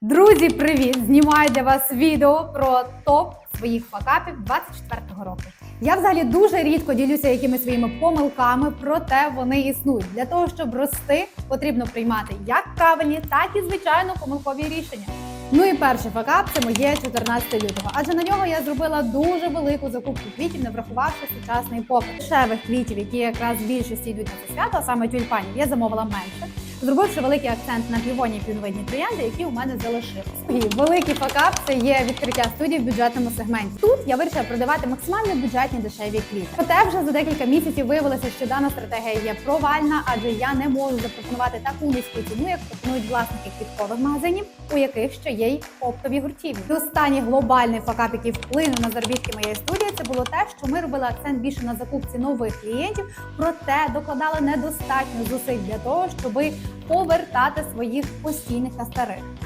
Друзі, привіт! Знімаю для вас відео про топ своїх факапів 24-го року. Я взагалі дуже рідко ділюся якимись своїми помилками, проте вони існують. Для того, щоб рости, потрібно приймати як правильні, так і звичайно помилкові рішення. Ну і перший факап це моє 14 лютого, адже на нього я зробила дуже велику закупку квітів, не врахувавши сучасний попит. Дешевих квітів, які якраз в більшості йдуть на це свято, а саме тюльпанів, я замовила менше, зробивши великий акцент на півоні півновидні троянди, які у мене залишилися. І великий факап це є відкриття студії в бюджетному сегменті. Тут я вирішила продавати максимально бюджетні дешеві квіти. Проте вже за декілька місяців виявилося, що дана стратегія є провальна, адже я не можу запропонувати таку низьку ціну, як пропонують власники квіткових магазинів, у яких ще є й оптові гуртівлі. І Останній глобальний факап, який вплинув на заробітки моєї студії, це було те, що ми робили акцент більше на закупці нових клієнтів, проте докладали недостатньо зусиль для того, щоби повертати своїх постійних та старих.